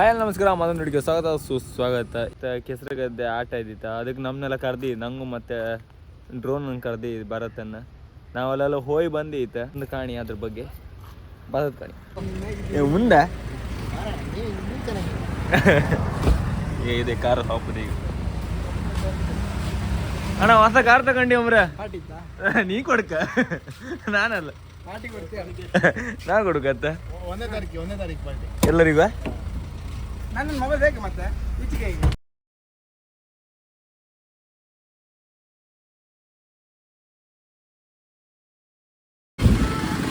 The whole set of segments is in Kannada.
ಹಾಯ್ ನಮಸ್ಕಾರ ಮದನ್ ನುಡಿಗೆ ಸ್ವಾಗತ ಸುಸ್ವಾಗತ. ಇತ್ತ ಕೆಸರು ಗದ್ದೆ ಆಟ ಇದ್ದಿತ್ತ. ಅದಕ್ಕೆ ನಮ್ಮನ್ನೆಲ್ಲ ಕರ್ದಿ ನಂಗು ಮತ್ತೆ ಡ್ರೋನ್ ಕರ್ದಿ ಭರತನ್ನ. ನಾವಲ್ಲೆಲ್ಲ ಹೋಗಿ ಬಂದಿತ್ತ. ಒಂದು ಕಾಣಿ ಅದ್ರ ಬಗ್ಗೆ. ಭರತ್ ಕಾಣಿ. ಏ ಮುಂದೆ ಏ ಇದೆ ಕಾರ್ ಹಾಪುದು ಈಗ. ಅಣ್ಣ ಹೊಸ ಕಾರ್ ತಗೊಂಡಿ ಅಮ್ರೆ ನೀ ಕೊಡ್ಕ. ನಾನಲ್ಲ. ನಾ ಕೊಡ್ಕತ್ತ ಒಂದೇ ತಾರೀಕು ಒಂದೇ ತಾರೀಕು ಎಲ್ಲರಿಗೂ? ನನ್ನ ಮೊಬೈಲ್ ಬೇಕು ಮತ್ತೆ? ಈಚೆಗೆ ಈಗ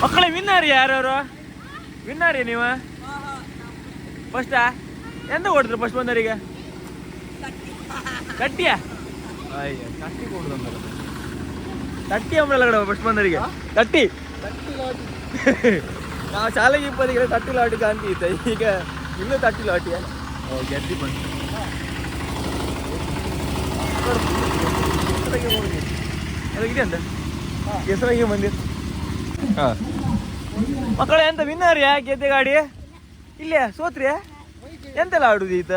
ಮಕ್ಕಳೇ ವಿನ್ನರ್ ಯಾರವರು? ವಿನ್ನರ್ ನೀವು? ಫಸ್ಟಾ ಎಂತ ಕೊಡ್ತೀರ ಫಸ್ಟ್ ಬಂದವರಿಗೆ? ಕಟ್ಟಿಯ? ಅಯ್ಯ ಕಟ್ಟಿ ಕೊಡುದಂತ ತಟ್ಟಿ ಅಂಬಳಲ್ಲ ಕಡೆ ಫಸ್ಟ್ ಬಂದವರಿಗೆ. ತಟ್ಟಿ ನಾವು ಶಾಲೆಗೆ ಇಪ್ಪತ್ತಿಗೆ ತಟ್ಟಿ ಲಾಟಿ ಕಾಂತಿ ಇತ್ತ ಈಗ ಇಲ್ಲೂ ತಟ್ಟಿ ಲಾಟಿಯ ಓ ಗೆದ್ದಿ ಬಂತು ಇದೆ ಅಂತ ಹೆಸರಾಗಿ ಬಂದಿರ್ ಹಾಂ ಮಕ್ಕಳು, ಎಂತ ವಿನ್ನರ್ ಗೆದ್ದೆ ಗಾಡಿ? ಇಲ್ಲೇ ಸೋತ್ರಿ ಎಂತೆಲ್ಲ ಆಡುದು ಈತ?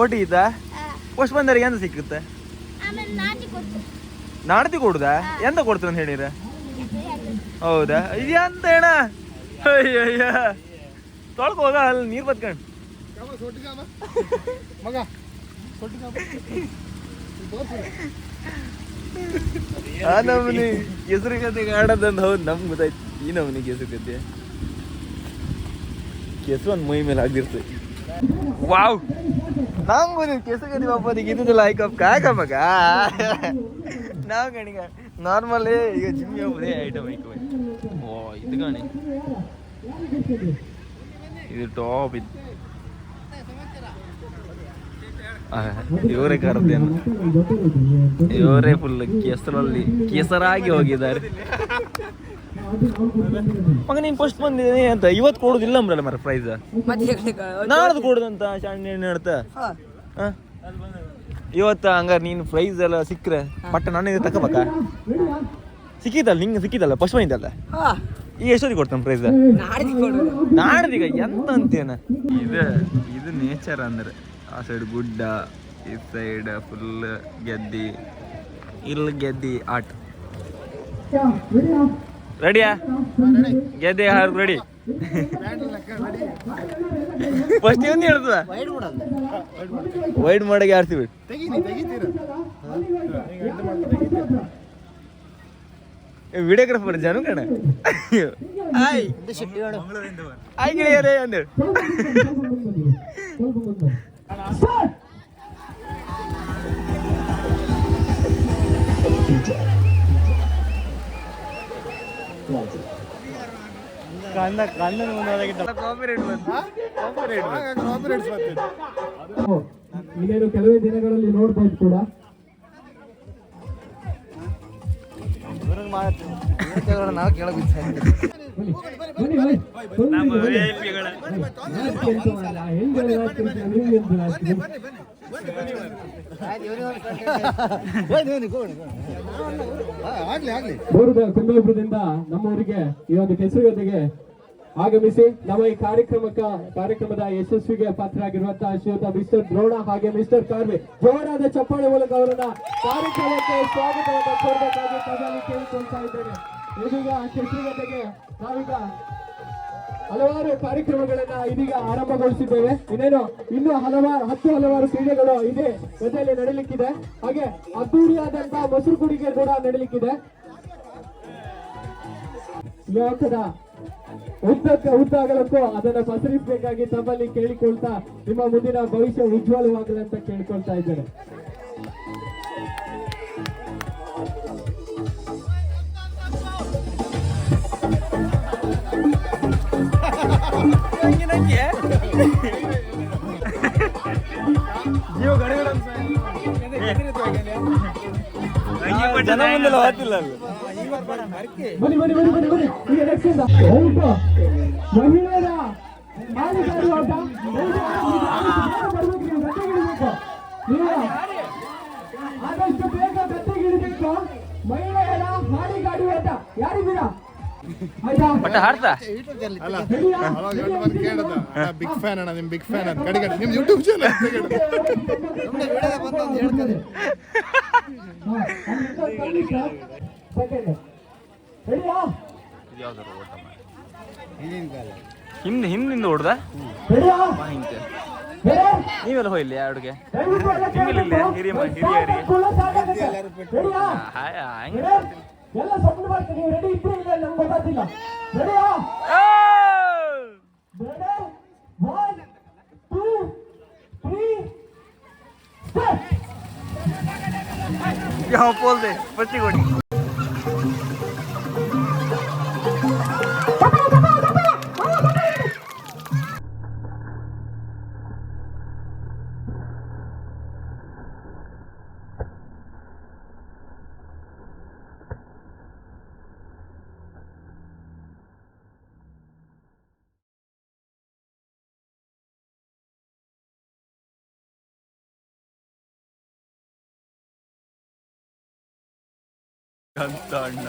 ಓಟಿ ಈತ? ಫಸ್ಟ್ ಬಂದರಿಗೆ ಎಂತ ಸಿಕ್ಕುತ್ತೆ? ನಾಡ್ತಿ ಕೊಡುದಾ? ಎಂತ ಕೊಡ್ತೀರ ಅಂತ ಹೇಳಿರ ಹೌದಾ? ಇದು ಅಂತ ಹೇಳ? ಅಯ್ಯ ಅಯ್ಯ ತೊಳ್ಕೊ ಹೋಗ, ಅಲ್ಲಿ ನೀರು ಬತ್ಕಂಡು. ಕಾಮ ಸೊಟ್ಟು ಕಾಮ ಮಗ ಸೊಟ್ಟು ಕಾಮ ಆ ನಮ್ನಿ ಕೆಸರು ಗದ್ದೆಗೆ ಆಡೋದಂತ ಹೌದು ನಮ್ಗೆ ಗೊತ್ತಾಯ್ತು ಈ ನಮ್ನಿ ಕೆಸರು ಗದ್ದೆ ಕೆಸರು ಒಂದು ಮೈ ಮೇಲೆ ಆಗಿರ್ತದೆ ವಾವ್ ನಾವು ಬಂದಿದ್ದು ಕೆಸರು ಗದ್ದೆ ಬಾಪದಿಗೆ ಇದ್ದಿದ್ದಿಲ್ಲ ಐಕಪ್ ಕಾಕ ಮಗ ನಾವು ಕಣಿಗ ನಾರ್ಮಲ್ ಈಗ ಜಿಮ್ಮಿ ಹೋಗ್ಬೋದೇ ಐಟಮ್ ಐಕ ಓ ಇದು ಕಾಣಿ ಇದು ಟಾಪ್ ಇದು ಇವರೇ ಕರೆದೇನು? ಇವರೇ ಫುಲ್ ಕೆಸರಲ್ಲಿ ಕೆಸರಾಗಿ ಹೋಗಿದ್ದಾರೆ. ಮಗ ನೀನ್ ಫಸ್ಟ್ ಬಂದಿದ್ದೀನಿ ಅಂತ ಇವತ್ತು ಕೊಡುದಿಲ್ಲ ಅಂಬ್ರಲ್ಲ ಮರ ಪ್ರೈಸ್ ನಾಳ್ದು ಕೊಡುದಂತ ಶಾಣಿ ಹೇಳ್ತ? ಇವತ್ತು ಹಂಗಾರೆ ನೀನು ಪ್ರೈಸ್ ಎಲ್ಲ ಸಿಕ್ಕರೆ ಬಟ್ ನನಗೆ ತಗೋಬೇಕ? ಸಿಕ್ಕಿದಲ್ಲ ನಿಂಗೆ ಸಿಕ್ಕಿದಲ್ಲ ಫಸ್ಟ್ ಬಂದಿದ್ದಲ್ಲ ಈಗ ಎಷ್ಟೊತ್ತಿಗೆ ಕೊಡ್ತಾನೆ ಪ್ರೈಸ್ ನಾಡ್ದೀಗ ಎಂತ ಅಂತೇನ ಇದು ಇದು ನೇಚರ್ ಅಂದ್ರೆ. ಆ ಸೈಡ್ ಗುಡ್ಡ ಈ ಸೈಡ್ ಫುಲ್ ಗೆದ್ದಿ ಇಲ್ಲಿ ಗೆದ್ದಿ ಆಟ. ರೆಡಿಯಾ ಗೆದ್ದೆ ಹಾರ್ ರೆಡಿ ಫಸ್ಟ್ ಏನು ಹೇಳ್ತದ? ವೈಡ್ ಮಾಡಕ್ಕೆ ಆಡ್ತೀವಿ. ವಿಡಿಯೋಗ್ರಾಫರ್ ಜನ ಕಣ? ಆಯ್ ಆಯ್ ಗೆಳೆಯರೇ ಅಂದೇಳು ಕಣ್ಣ ಕಣ್ಣನ ಮುಂದೆ ಕಾಪಿರೇಟ್ ಕಾಪಿರೇಟ್ ಕಾಪಿರೇಟ್ಸ್ ಬರ್ತದೆ ಇನ್ನೇನು ಕೆಲವೇ ದಿನಗಳಲ್ಲಿ ನೋಡ್ಬೋದು ಕೂಡ. ಆಗ್ಲಿ ಬೋರುದ ಕುಂದಾಪುರದಿಂದ ನಮ್ಮ ಊರಿಗೆ ಈ ಒಂದು ಕೆಸರುಗದ್ದೆಗೆ ಆಗಮಿಸಿ ನಮ್ಮ ಈ ಕಾರ್ಯಕ್ರಮಕ್ಕ ಕಾರ್ಯಕ್ರಮದ ಯಶಸ್ವಿಗೆ ಪಾತ್ರರಾಗಿರುವಂತಹ ಶ್ರೀಯುತ ಮಿಸ್ಟರ್ ದ್ರೋಣ ಹಾಗೆ ಮಿಸ್ಟರ್ ಕಾರ್ವಿ ಜೋರಾದ ಚಪ್ಪಾಳೆ ಮೂಲಕ ಅವರನ್ನ ಕಾರ್ಯಕ್ರಮಕ್ಕೆ ಸ್ವಾಗತವನ್ನು ಕೋರಬೇಕಾಗಿ ತಮ್ಮಲ್ಲಿ ಕೇಳಿಕೊಳ್ತಾ ಇದ್ದೇನೆ. ಇದೀಗ ಕೆಸರುಗದ್ದೆಗೆ ನಾವೀಗ ಹಲವಾರು ಕಾರ್ಯಕ್ರಮಗಳನ್ನ ಇದೀಗ ಆರಂಭಗೊಳಿಸಿದ್ದೇವೆ. ಇನ್ನೇನು, ಇನ್ನು ಹಲವಾರು, ಹತ್ತು ಹಲವಾರು ಕ್ರೀಡೆಗಳು ಇದೇ ಜೊತೆಯಲ್ಲಿ ನಡೀಲಿಕ್ಕಿದೆ. ಹಾಗೆ ಅದ್ದೂರಿಯಾದಂತಹ ಮೊಸರು ಕುಡಿಗೆ ಕೂಡ ನಡೀಲಿಕ್ಕಿದೆ. ಲೋಕದ ಉದ್ದಕ್ಕೆ ಉದ್ದಾಗಲಕ್ಕೂ ಅದನ್ನ ಪಸರಿಸಬೇಕಾಗಿ ತಮ್ಮಲ್ಲಿ ಕೇಳಿಕೊಳ್ತಾ ನಿಮ್ಮ ಮುಂದಿನ ಭವಿಷ್ಯ ಉಜ್ವಲವಾಗಲಿ ಅಂತ ಕೇಳ್ಕೊಳ್ತಾ ಇದ್ದೇನೆ. ಜನ ಮುಂದೆ ಹೋಗ್ತಿಲ್ಲ ಅಲ್ಲಿ. ಬನ್ನಿ ಬನ್ನಿ ಬನ್ನಿ ಬನ್ನಿ ಬನ್ನಿ ಈಗ ನೆಕ್ಸ್ಟ್ ಔಟು ಮಹಿಳೆಯರ ಮಾಲಿಕಾರಿ ಓಟ ಬರ್ಬೇಕು ನೀವು ಗದ್ದೆಗಿಳಿಬೇಕು ನೀವು ಆದಷ್ಟು ಬೇಗ ಗದ್ದೆಗಿಳಿಬೇಕು ಮಹಿಳೆಯರ ಹಾಡಿ ಗಾಡಿ ಓಟ ಯಾರಿದ್ದೀರಾ ಬಟ್ ಹಾಡ್ತಾ ಬಿಗ್ ಫ್ಯಾನ್ ಅಣ್ಣ ನಿಮ್ ಬಿಗ್ ಫ್ಯಾನ್ ಅಂತ ಕಡಿ ಕಡೆ ನಿಮ್ ಯೂಟ್ಯೂಬ್ ಚಾನಲ್ ಹಿಂದೆ ಹಿಂದಿಂದ ಹೊಡ್ದ ಹಿಂದೆ ನೀವೆಲ್ಲ ಹೋಯ್ಲಿ ಅಡುಗೆ ಹಿಂಗಿಲ್ಲ. ಹಿರಿಯ ಹಿರಿಯರಿಗೆ. ಎಲ್ಲ ಸಪೋರ್ಟ್ ಮಾಡ್ತೀನಿ. ನೀವು ರೆಡಿ ಇದ್ರೆ ಇಲ್ಲ ನಮ್ಗೆ ಗೊತ್ತಾಗ್ತಿಲ್ಲ. ರೆಡಿಯಾ ready one two three start ಯಾವ ಪೋಲ್ದೆ? ಹೊಡಿ ಅಂತ ಅಣ್ಣ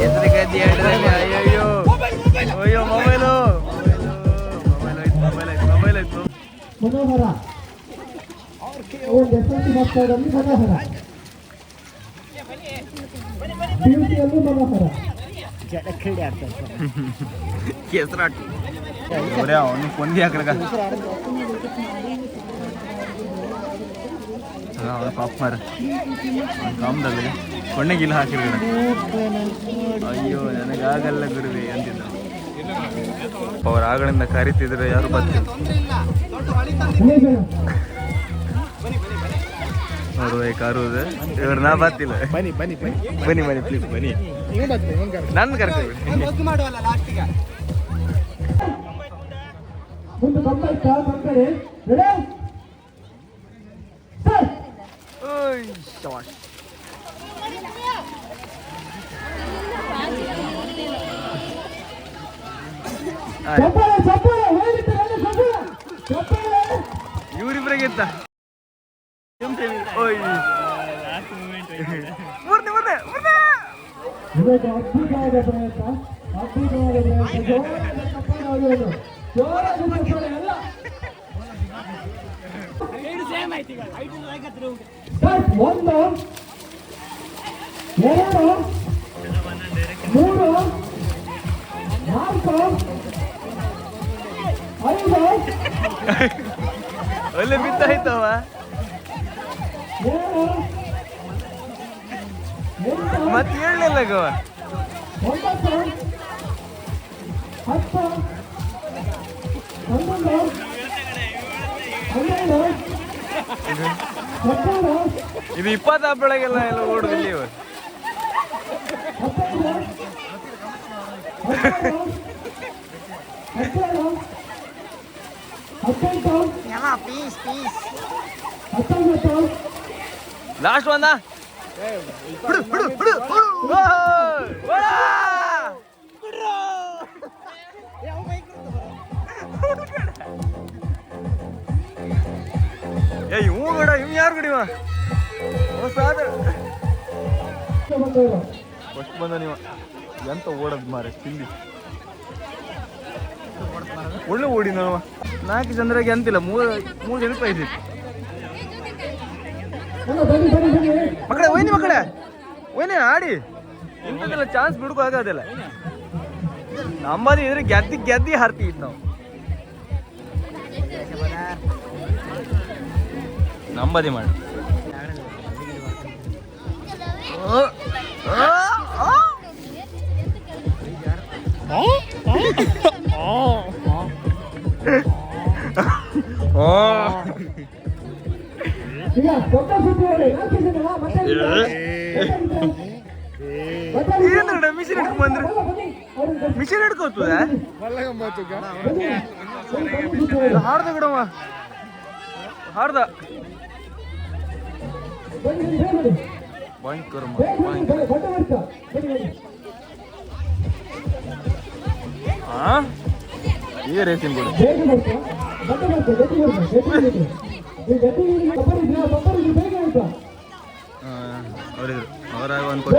ಎದುರುಗದ್ದೆ ಅಯ್ಯಯ್ಯೋ. ಅಯ್ಯೋ ಮೊಬೈಲು. ಮೊಬೈಲ್ ಆಯ್ತು ಮೊಬೈಲ್ ಆಯ್ತು ಮನೋಹರ ಹೆಸರಾಟ ಅವನು ಕೊಂದಿ ಹಾಕ್ರಗ ಅವನ ಪಾಪ ಮಾರ ಕಾಮ್ದಲ್ಲಿ ಕೊನೆಗಿಲ್ಲ ಹಾಕಿರ್ಗಡ ಅಯ್ಯೋ, ನನಗಾಗಲ್ಲ ಗುರುವೆ ಅಂತಿದ್ದ. ಅವ್ರ ಆಗಳಿಂದ ಕರಿತಿದ್ರೆ ಯಾರು ಬರ್ತಿಲ್ಲ. ಅವರು ಕಾರುವುದು ಇವ್ರು ನಾ ಬರ್ತಿಲ್ಲ. ಬನ್ನಿ ಬನ್ನಿ ಬನ್ನಿ. ಬನ್ನಿ ಪ್ಲೀಸ್ ಬನ್ನಿ. ನನ್ನ ಕರ್ತೀವಿ ನನ್ನ ಚಪ್ಪಾಳೆ ಚಪ್ಪಾಳೆ ಇವ್ರಿಬ್ರಿಗೆ ಅದ್ಭುತವಾದ ಪ್ರಯತ್ನ. ಅದ್ಭುತವಾದ ಪ್ರಯತ್ನ. ಚಪ್ಪಾಳೆ ಎಲ್ಲ. ಒಂದು ಎರಡು ಮೂರು ನಾಲ್ಕು ಐದು ಒಳ್ಳೆ ಬಿತ್ತಾಯ್ತವ ಏಳು ಮತ್ತೆ ಹೇಳಲಿಲ್ಲ ಗವ ಒಂಬತ್ತು, ಹತ್ತು ಇದು ಇಪ್ಪತ್ತು ಹಬ್ಬಳಗೆಲ್ಲ ಎಲ್ಲ ಓಡುದಿಲ್ಲ ಇವ ಹತ್ತೈದು ಹದಿನಾರು ಹದಿನೇಳು ಹದಿನೆಂಟು ಹತ್ತೊಂಬತ್ತು ಲಾಸ್ಟ್ ಒಂದ ಬಿಡು ಬಿಡು ಬಿಡು ಏ ಇವ್ ಗಡ ಇವ್ ಯಾರು ಗಡಿವ ಹೊಸ ಬಂದವರು ಫಸ್ಟ್ ಬಂದ ನೀವ. ಎಂತ ಓಡದ್ ಮಾರೆ ತಿಂಡಿ? ಒಳ್ಳೆ ಓಡಿ ನಾವ. ನಾಲ್ಕು ಜನರಿಗೆ ಅಂತಿಲ್ಲ ಮೂರು ಮೂರು ಜನ ಐತಿ ಮಕ್ಕಳೇ ಒಯ್ನಿ ಮಕ್ಕಳೇ. ಒಯ್ನಿ ಆಡಿ. ಇಂಥದ್ದೆಲ್ಲ ಚಾನ್ಸ್ ಬಿಡ್ಕೋ ಆಗೋದಿಲ್ಲ ನಮ್ಮದು ಇದ್ರೆ ಗೆದ್ದಿ ಗೆದ್ದಿ ಇತ್ತು ನಾವು. ಮತ್ತೆ ಮಾಡಿ. ಮಿಷಿನ್ ಹಿಡ್ಕೊಂಡ್ ಬಂದ್ರೆ? ಮಿಷಿನ್ ಹಿಡ್ಕೋತದ? ಹಾರ್ದ ಬಿಡವ ಹಾರ್ದ ಈಗ ರೇಸಿಂಗ್ ಬಿಡು ಅವರಿದ್ರು ಅವರಾಗ ಒಂದು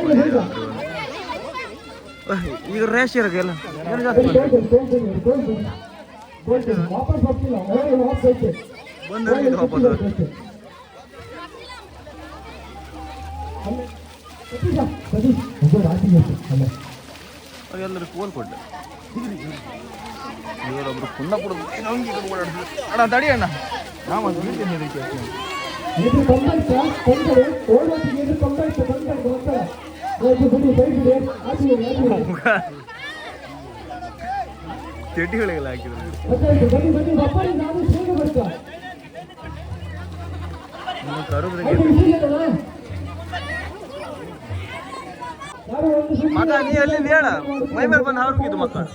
ಈಗ ರೇಷ್ ಇರೋಕ್ಕೆಲ್ಲ ಏನು ಜಾಸ್ತಿ ಬಂದವರಿಗೆ ವಾಪಸ್ ಹೋಗ್ತಾರೆ. ಅವರೆಲ್ಲರೂ ಕೋಲ್ ಕೊಟ್ಟೆ ಇವರೊಬ್ರು ಕುಂದಾಪುರ ಅಣ್ಣ ತಡಿ ಅಣ್ಣ ನಾವು ಅದು ಹೇಳ್ತೀನಿ ಇದಕ್ಕೆ ಎದುರು ಬಂದಾಯ್ತಾ ಬಂದರೆ ಓಡೋಟಿಗೆ ಎದುರು ಬಂದಾಯ್ತು ಬಂದಾಯ್ತು ಒಂದ್ಸಲ ಹೋಗಿ ಬಿಡಿ ಬೈಕ್ ಬಿಡಿ ಆಚೆ ಬಿಡಿ, ಆಚೆ ಬಿಡಿ. ಚಡ್ಡಿಗಳಿಗೆಲ್ಲ ಹಾಕಿದ್ರು ಗೊತ್ತಾಯ್ತು ಮಗ ನೀ ಅಲ್ಲಿ ಹೇಳ ಮೈ ಮೇಲೆ ಬಂದು ಹಾರುಗಿದ್ದು ಮಕ್ಕಳು.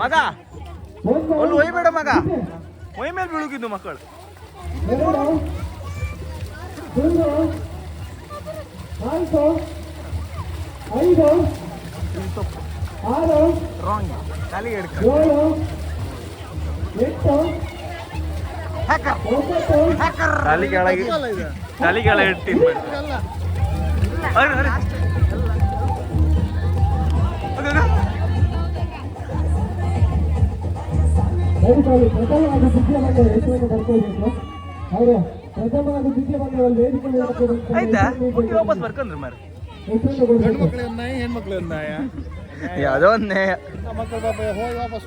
ಮಗ ಅಲ್ಲಿ ಒಯ್ಬೇಡ ಮಗ. ಮೈ ಮೇಲೆ ಬೀಳುಗಿದ್ದು ಮಕ್ಕಳು. ನಾಲ್ಕು ಐದು ಆರು ರಾಂಗ್ ಕಾಲಿಗೆ ಹಿಡ್ಕ ಏಳು ಎಂಟು ಕಾಲಿ ಕೆಳಗೆ ಕಾಲಿ ಕೆಳಗೆ ಇಟ್ಟಿದ್ ಬರ್ಕೋಬೇಕು ಅವರು ವೇದಿಕೆ ಆಯ್ತಾ ವಾಪಸ್ ಬರ್ಕಂದ್ರು ಮಾರಿ ಹೆಸರನ್ನು ಕೊಡ್ಬೇಕು. ಮಕ್ಕಳು ನಾಯಿ ಹೆಣ್ಮಕ್ಳು ನಾಯ ಯಾವುದೋ ಒಂದು ನ್ಯಾಯ. ಮಕ್ಕಳು ಹೋಗಿ ವಾಪಸ್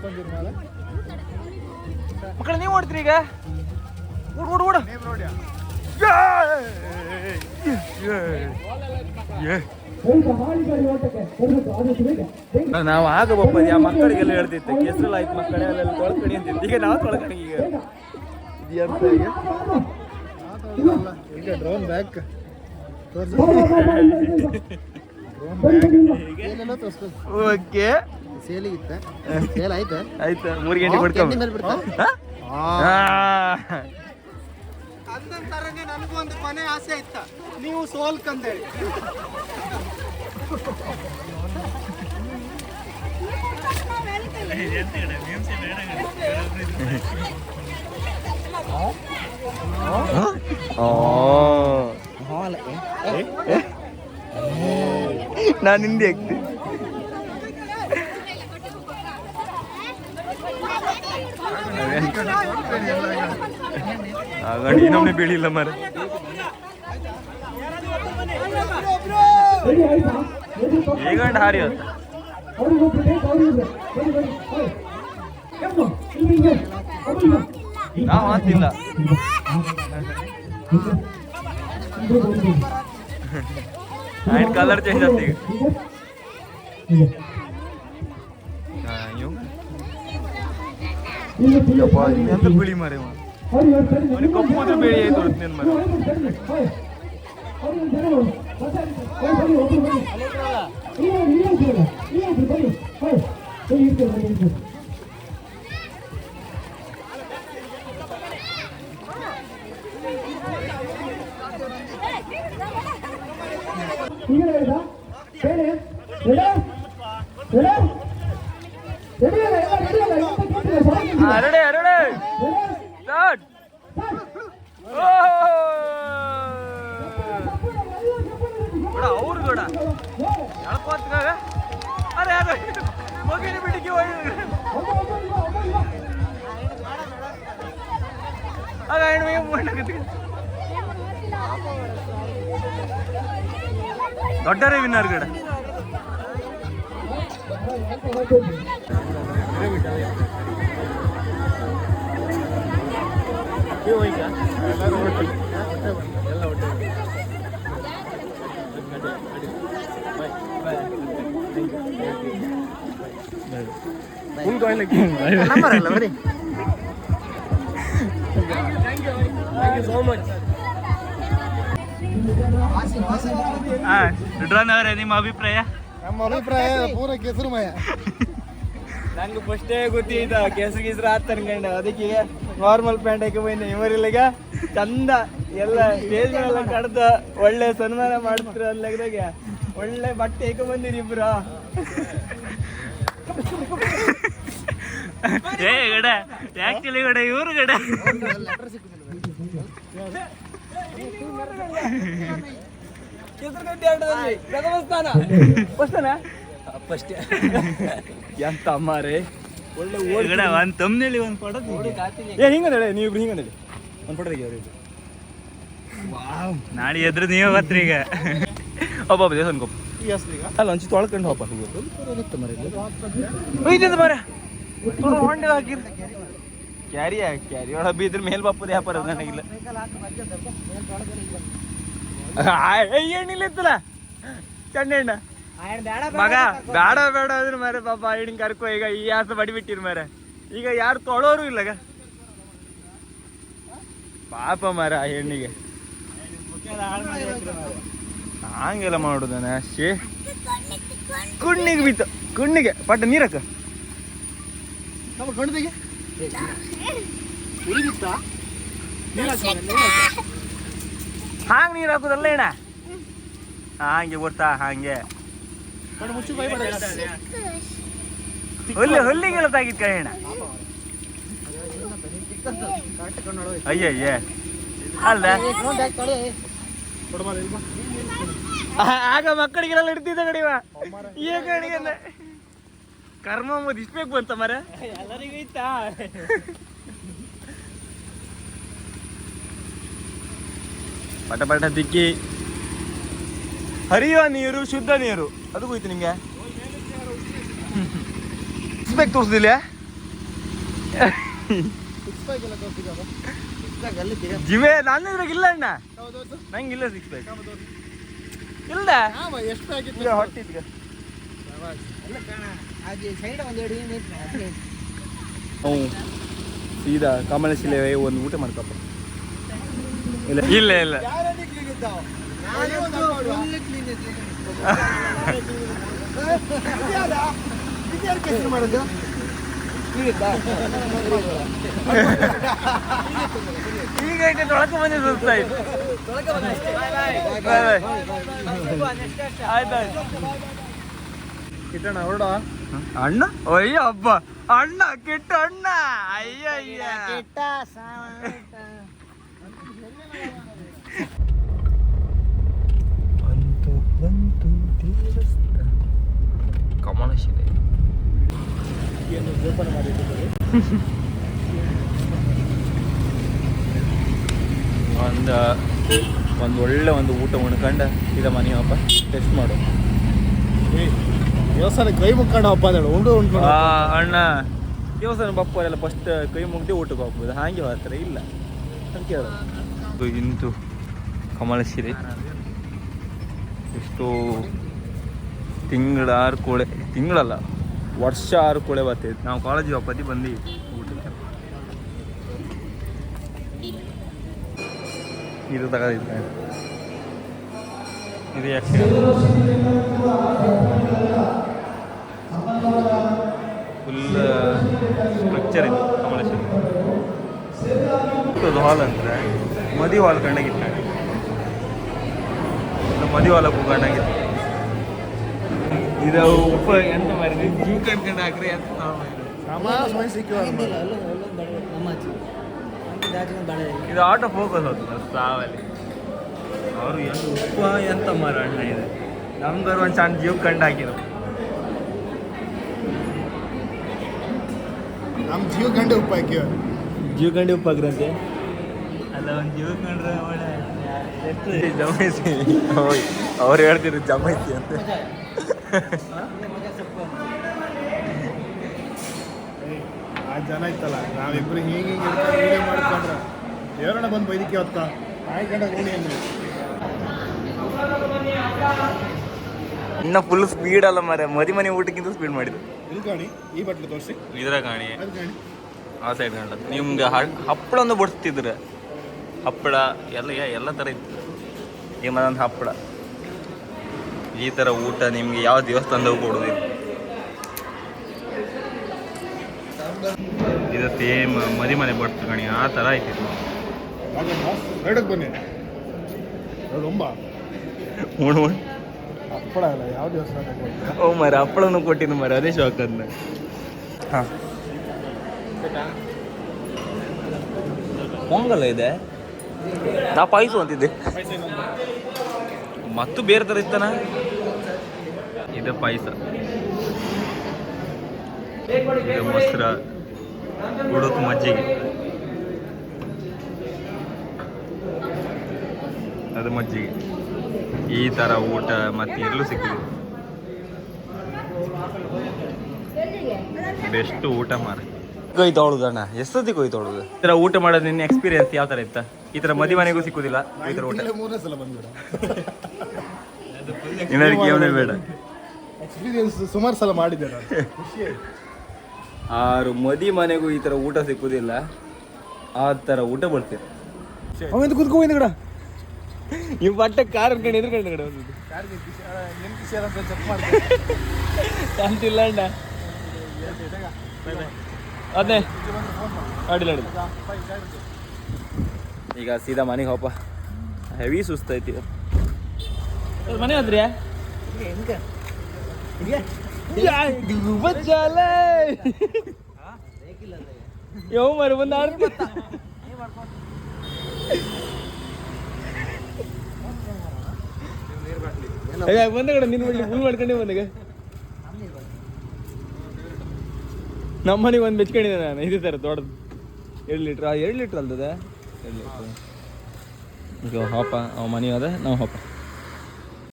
ಮಕ್ಕಳು ನೀವು ಓಡ್ತೀರಿ ಈಗ? ಓಡ್ ಓಡ್ ನಾವು ಆಗ ಬಪ್ಪ ಆ ಮಕ್ಕಳಿಗೆಲ್ಲ ಹೇಳ್ತಿತ್ತು ಕೆಸರಲ್ಲ ಆಯ್ತು ಮಕ್ಕಳೇ ಅಲ್ಲೆಲ್ಲ ತೊಳ್ಕಣಿ ಅಂತಿದ್ದೆ ಈಗ ನಾವು ತೊಳ್ಕಣಿ ಈಗ. ಇದು ಈಗ? ಈಗ ಡ್ರೋನ್ ಬ್ಯಾಕ್ ಓಕೆ. ಸೇಲಿಗಿತ್ತ? ಸೇಲ್ ಆಯ್ತಾ? ಆಯ್ತು ಮೂರು ಗಂಟೆ ಮೇಲೆ ಬಿಡ್ತಾ? ತರನೇ ನನಗೂ ಒಂದು ಕೊನೆ ಆಸೆ ಇತ್ತ. ನೀವು ಸೋಲ್ಕಂದೇಳಿ ನಾನು ಹಿಂದೆ ಆಗ್ತೀನಿ ಆಗಂಡು ಇನ್ನೊಮ್ಮೆ ಬೀಳಿಲ್ಲ ಮರ ಆಯ್ತಾ ಪಕ್ಕ ಈಗಂಡು ಹಾರಿ ಅಂತ. ನಾವು ಮಾತಿಲ್ಲ. ಆಯ್ತು ಕಲರ್ ಚೇಂಜ್ ಆಗ್ತಿ ಈಗ. ಹಾ, ಇವ್. ಬಿಳಿ ಮರೆ ಇವ. ಅವ್ರಿಗೆ ಒಂದು ಸರಿ ಅವ್ನಿಗೆ ಕಪ್ಪು ಹೋದ್ರೆ ಬೇಳೆ ಆಯ್ತು ಹೊರ್ತು ನಿನ್ ಮರ. ನಂಬರ್ ಅಲ್ಲ ಬರೀ ರುಡ್ರನ್ ಅವರೇ ನಿಮ್ಮ ಅಭಿಪ್ರಾಯ? ನಮ್ಮ ಅಭಿಪ್ರಾಯ ಪೂರ ಕೆಸರುಮಯ ನಂಗೆ ಫಸ್ಟೇ ಗೊತ್ತಿದ್ದ ಕೆಸರು ಗಿಸ್ರು ಆತ ಅನ್ಕಂಡು ಅದಕ್ಕೆ ನಾರ್ಮಲ್ ಪ್ಯಾಂಟ್ ಹಾಕಿ ಬಂದೆ. ಇವರಿಲ್ಲಿಗ ಚಂದ ಎಲ್ಲ ಸ್ಟೇಜ್ ಮೇಲೆ ಕಡ್ದು ಒಳ್ಳೆ ಸನ್ಮಾನ ಮಾಡ್ತಿರ ಅಲ್ಲಾಗ ಒಳ್ಳೆ ಬಟ್ಟೆ ಹಾಕಿ ಬಂದಿರಿ ಇಬ್ರು. ಏ ಗಡ ಆಕ್ಚುಲಿ ಗಡ ಇವ್ರು ಗಡ. ಎಂತ ಅಮ್ಮಾರೆ ಒಳ್ಳೆ ಗಡ ಒಂದು ತಮ್ಮನೇಳಿ ಒಂದು ಫೋಟೋ ಏ ಹಿಂಗಂದೇಳಿ ನೀವು ಇಬ್ರು ಹಿಂಗಂದೇಳಿ ಒಂದು ಫೋಟೋ ತೆಗಿ ಅವ್ರಿಗೆ ನಾಳೆ ಎದ್ರು ನೀವೇ ಬರ್ತೀರಿ ಈಗ. ಒಬ್ಬ ಒಬ್ಬ ದೇವಸ್ಥಾನ ಕೊಪ್ಪ. ಅಲ್ಲ ಒಂಚಿ ತೊಳ್ಕೊಂಡು ಹೋಪ ಒಯ್ದಿದ್ದು ಮರ ಹೊಂಡೆ ಹಾಕಿರ್ ಕ್ಯಾರಿ ಕ್ಯಾರಿ. ಒಳ ಬಿದ್ರ ಮೇಲ್ ಬಾಪದ ವ್ಯಾಪಾರ ನನಗಿಲ್ಲ. ಎಣ್ಣಿಲ್ಲ ಇತ್ತಲ್ಲ ಚಂಡೆಣ್ಣ ಮಗ ಬೇಡ ಬೇಡ ಅದ್ರ ಮಾರೆ ಪಾಪ ಹಿಡಿಂಗ್ ಕರ್ಕೊ ಈಗ ಈ ಆಸ ಬಡಿಬಿಟ್ಟಿರ್ ಮಾರೆ. ಈಗ ಯಾರು ತೊಳೋರು ಇಲ್ಲಗ ಪಾಪ ಮಾರ ಆ ಹೆಣ್ಣಿಗೆ. ಹಂಗೆಲ್ಲ ಮಾಡುದನ? ಶೇ ಕುಣ್ಣಿಗೆ ಬಿತ್ತು. ಕುಣ್ಣಿಗೆ. ಪಟ್ಟ ನೀರಕ್ಕ. ಹಾಂಗ್ ನೀರ್ ಹಾಕುದಲ್ಲ ಏನ ಹಾಂಗೆ ಗೊತ್ತಾ ಹಾಂಗೆ ಕಣ್ಣು ಮುಚ್ಚು ಕೈ ಬೇಡ ಹುಲ್ಲು ಹುಲ್ಲಿಗೆ ತಾಗಿದ್ ಕಣ ಅಯ್ಯಯ್ಯ. ಅಲ್ಲ ಆಗ ಮಕ್ಕಳಿಗೆಲ್ಲ ಇಡ್ತಿದ್ದ ಕಡಿವ ಈ ಕರ್ಮ ಮದ್ ಅಂತ ಬೇಕು ಬಂತ ಮರ? ಎಲ್ಲರಿಗೂ ಇತ್ತಾ? ಪಟ ಪಟ ತಿಕ್ಕಿ. ಹರಿಯುವ ನೀರು ಶುದ್ಧ ನೀರು. ಅದು ಹೋಯ್ತು ನಿಂಗೆ ಬೇಕು ತೋರಿಸ್ದಿಲ್ಲ ಜಿಮೆ ನಾನು ಇದ್ರಾಗ ಇಲ್ಲ ಅಣ್ಣ. ನಂಗೆ ಇಲ್ಲ ಸಿಕ್ಸ್ ಪ್ಯಾಕ್ ಇಲ್ಲ ಎಷ್ಟು ಇತ್ತು ಹೊಟ್ಟೆ. ಹ್ಞೂ ಸೀದಾ ಒಂದು ಊಟ ಮಾಡ್ಕಪ್ಪ ಇಲ್ಲ. ಇಲ್ಲ ಇಲ್ಲ. ಯಾರಲ್ಲಿ ಕ್ಲೀನ್ ಇದ್ದಾವ ಮಾಡೋದು ಈಗ ಐತೆ ತೊಳಕ ಬಂದಿ ಸುಸ್ತಾಯ್ತು ಬಾಯ್ ಬಾಯ್ ಆಯ್ತಾಯ್ತು ಕಿಟ್ಟಣ ಹೊರಡ ಅಣ್ಣ ಅಯ್ಯ ಹಬ್ಬ ಅಣ್ಣ ಕೆಟ್ಟ ಅಣ್ಣ ಅಯ್ಯ ಅಯ್ಯ ಬಂತು ಒಂದು ಒಂದು ಒಳ್ಳೆ ಒಂದು ಊಟ ಉಣ್ಕಂಡ ಇದ ಮನೆ ಹಬ್ಬ ಟೆಸ್ಟ್ ಮಾಡು. ಏ ದೇವಸ್ಥಾನ ಕೈ ಮುಕ್ಕೊಂಡು ಹಬ್ಬ ಅಂದೇಳು ಉಂಡು ಉಂಡು ಆ, ಅಣ್ಣ ದೇವಸ್ಥಾನ ಬಪ್ಪರೆಲ್ಲ ಫಸ್ಟ್ ಕೈ ಮುಗ್ದೆ ಊಟಕ್ಕೆ ಹೋಗ್ಬೋದು ಹಾಗೆ ಹೋಗ್ತಾರೆ ಇಲ್ಲ. ಅಂತ ಕೇಳು ಇಂತು ಕಮಲಶಿಲೆ ಎಷ್ಟು ತಿಂಗಳಾರು ಕೋಳೆ ತಿಂಗಳಲ್ಲ. ವರ್ಷ ಆರು ಕೋಳೆ ಬರ್ತೈತೆ. ನಾವು ಕಾಲೇಜಿಗೆ ಒಪ್ಪತ್ತಿ ಬಂದು ಇದು ತಗೋದಿದ್ದೆ. ಇದು ಯಾಕೆ ಫುಲ್ ಸ್ಟ್ರಕ್ಚರ್ ಇದೆ. ಕಮಲೇಶ್ವರ ಹಾಲ್ ಅಂದರೆ ಮದಿ ಹಾಲ್ ಕಂಡಾಗಿತ್ತು ಮದಿ ಹಾಲಕ್ಕೂ ಹೋಗಂಡಾಗಿತ್ತು ಇದು ಉಪ ಎಂತ ಮಾರಿ ಜೂ ಕಣ್ಕಂಡು ಹಾಕ್ರಿ ಅಂತ ಇದು ಆಟೋ ಫೋಕಸ್ ಹೋಗ್ತದೆ ಸಾವಲ್ಲಿ. ಅವರು ಎಂತ ಉಪ್ಪ ಎಂತ ಮರ ಅಣ್ಣ ಇದೆ. ನಮ್ಗರು ಒಂದು ಸಣ್ಣ ಜೀವ ಕಂಡು ಹಾಕಿದ್ರು. ನಮ್ಮ ಜೀವ ಕಂಡು ಉಪ್ಪು ಹಾಕಿವ ಜೀವ ಕಂಡು ಉಪ್ಪು ಹಾಕ್ರಂತೆ. ಅಲ್ಲ ಒಂದು ಜೀವ ಕಂಡ್ರೆ ಒಳ್ಳೆ ಅವ್ರು ಹೇಳ್ತಿದ್ರು ಜಮಾಯಿಸಿ ಅಂತ. ಆ ಜನ ಇತ್ತಲ್ಲ ನಾವಿಬ್ರು ಹಿಂಗೆ ಹಿಂಗೆ ವಿಡಿಯೋ ಮಾಡ್ಕೊಂಡ್ರೆ ದೇವರನ್ನ ಬಂದು ಬೈದಿಕ್ಕೆ ಹೊತ್ತ ಆಯ್ಕೊಂಡ ನೋಡಿ ಅಂದ್ರೆ ಇನ್ನ ಫುಲ್ ಸ್ಪೀಡ್ ಅಲ್ಲ ಮರ ಮದಿ ಮನೆ ಊಟಕ್ಕಿಂತ ಸ್ಪೀಡ್ ಮಾಡಿದ್ರು ಇಲ್ಲಿ ಕಾಣಿ ಈ ಬಟ್ಲು ತೋರಿಸಿ. ಇದ್ರ ಕಾಣಿ. ಅದು ಕಾಣಿ. ಆ ಸೈಡ್ ಕಂಡ ನಿಮ್ಗೆ ಹಪ್ಪಳ ಒಂದು ಬಡಿಸ್ತಿದ್ರು ಹಪ್ಪಳ ಎಲ್ಲ ಯಾ- ಎಲ್ಲ ಥರ ಇತ್ತು. ಈ ಮತ್ತೊಂದು ಹಪ್ಪಳ. ಈ ಥರ ಊಟ ನಿಮ್ಗೆ ಯಾವ ದೇವಸ್ಥಾನದವು ಕೊಡೋದಿಲ್ಲ ಇದು ಸೇಮ್ ಮದಿ ಮನೆ ಬಡ್ತು ಕಣಿ ಆ ಥರ ಐತಿ ಬನ್ನಿ. ಉಣ್ ಉಣ್ ಹಪ್ಪಳ ಅಲ್ಲ ಯಾವ ಓ ಮರ ಹಪ್ಪಳನು ಕೊಟ್ಟಿದ್ದು ಮರ ಅದೇ ಶಾಕ್ ಅಂದ ಹಾಂ. ಪೊಂಗಲ್ ಇದೆ. ನಾ ಪಾಯಸ ಅಂತಿದ್ದೆ. ಮತ್ತು ಬೇರೆ ಥರ ಇತ್ತನ ಇದು ಪಾಯಸ. ಇದು ಮೊಸರ ಉಡುಕು ಮಜ್ಜಿಗೆ. ಅದು ಮಜ್ಜಿಗೆ. ಈ ಥರ ಊಟ ಮತ್ತೆ ಎಲ್ಲೂ ಸಿಕ್ಕಿದೆ ಬೆಸ್ಟ್ ಊಟ ಮಾರ ಕೊಯ್ ತೊಗೊಳುದಣ್ಣ ಎಷ್ಟೊತ್ತಿಗೆ ಕೊಯ್ ತೊಗೊಳುದು ಈ ಥರ ಊಟ ಮಾಡೋದು ನಿನ್ನ ಎಕ್ಸ್ಪೀರಿಯನ್ಸ್ ಯಾವ ಥರ ಇತ್ತ? ಈ ಥರ ಮದಿ ಮನೆಗೂ ಸಿಕ್ಕುದಿಲ್ಲ ಈ ತರ ಊಟ. ಮೂರನೇ ಸಲ ಬಂದ್ಬಿಡ. ಬೇಡ. ಎಕ್ಸ್ಪೀರಿಯನ್ಸ್ ಸುಮಾರು ಸಲ ಮಾಡಿದ್ದೆ ನಾನು. ಖುಷಿ ಆಯ್ತು. ಆರು ಮದಿ ಮನೆಗೂ ಈ ಥರ ಊಟ ಸಿಕ್ಕುದಿಲ್ಲ. ಆ ಥರ ಊಟ ಬರ್ತೀರ ಅವಂದು ಕುತ್ಕೊ ಕಡ. ನೀವು ಬಟ್ಟೆ ಕಾರ್ ಅನ್ಕೊಂಡು ಎದುರ್ಕೊಂಡು ಕಡೆ ಬಂದಿದ್ದು ಯಾರಿಗೆ ಖುಷಿ ಆ, ಏನ್ ಖುಷಿ ಅಂತ ಚೆಕ್ ಮಾಡ್ದೆ ಶಾಂತಿಲ್ಲ ಅಣ್ಣ. ಅದೇ ಅಡಿಲ್ಲ ಅಡಿಲ್ಲ ಈಗ ಸೀದಾ ಮನೆಗೆ ಹೋಪ ಹೆವಿ ಸುಸ್ತೈತಿ ಮನೆ ಆದ್ರಿ ಯೋ? ಮರ ಬಂದ ಬಂದ ಕಡೆ ನಿನ್ನ ಮಡ್ಲಿ ಫುಲ್ ಮಾಡ್ಕೊಂಡೆ ಬಂದಾಗ ನಮ್ಮ ಮನೆಗೆ ಒಂದು ಬೆಚ್ಕೊಂಡಿದ್ದೆ ನಾನು. ಇದೇ ಥರ ದೊಡ್ಡದು. ಎರಡು ಲೀಟ್ರ್ ಎರಡು ಲೀಟ್ರ್ ಅಲ್ದದ? ಎರಡು ಲೀಟ್ರ್. ಹಾಪ, ಅವ ಮನೆ ಅದ ನಾವು ಹಾಪ.